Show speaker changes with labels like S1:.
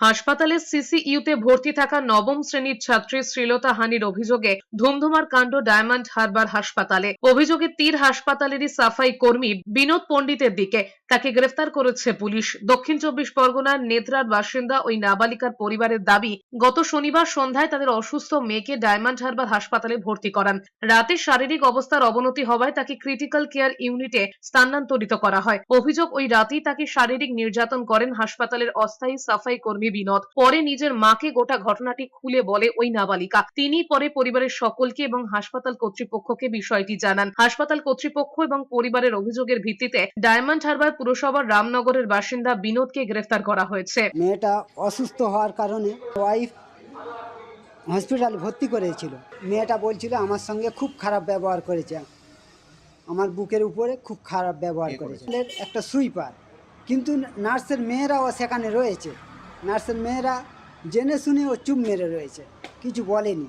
S1: হাসপাতালের সিসিইউতে ভর্তি থাকা নবম শ্রেণির ছাত্রী শ্রীলতা হানির অভিযোগে ধুমধুমার কাণ্ড ডায়মন্ড হারবার হাসপাতালে। অভিযোগে তীর হাসপাতালেরই সাফাই কর্মী বিনোদ পণ্ডিতের দিকে তাকে গ্রেফতার করেছে পুলিশ। দক্ষিণ চব্বিশ পরগনার নেত্রার বাসিন্দা ওই নাবালিকার পরিবারের দাবি, গত শনিবার সন্ধ্যায় তাদের অসুস্থ মেয়েকে ডায়মন্ড হারবার হাসপাতালে ভর্তি করান। রাতে শারীরিক অবস্থার অবনতি হওয়ায় তাকে ক্রিটিক্যাল কেয়ার ইউনিটে স্থানান্তরিত করা হয়। অভিযোগ ওই রাতেই তাকে শারীরিক নির্যাতন করেন হাসপাতালের অস্থায়ী সাফাই কর্মী বিনোদ। পরে নিজের মাকে গোটা ঘটনাটি খুলে বলে ওই নাবালিকা। তিনি পরে পরিবারের সকলকে এবং হাসপাতাল কর্তৃপক্ষকে বিষয়টি জানান। হাসপাতাল কর্তৃপক্ষ এবং পরিবারের অভিযোগের ভিত্তিতে ডায়মন্ড হারবার পুরসভার রামনগরের বাসিন্দা বিনোদকে গ্রেফতার করা হয়েছে।
S2: মেয়েটা অসুস্থ হওয়ার কারণে ওয়াইফ হসপিটালে ভর্তি করেছিল। মেয়েটা বলছিল আমার সঙ্গে খুব খারাপ ব্যবহার করেছে। আমার বুকের উপরে খুব খারাপ ব্যবহার করেছে? একটা সুইপার কিন্তু নার্সের মেয়েরাও সেখানে রয়েছে। নার্সের মেয়েরা জেনে শুনে ও চুপ মেরে রয়েছে। কিছু বলেনি।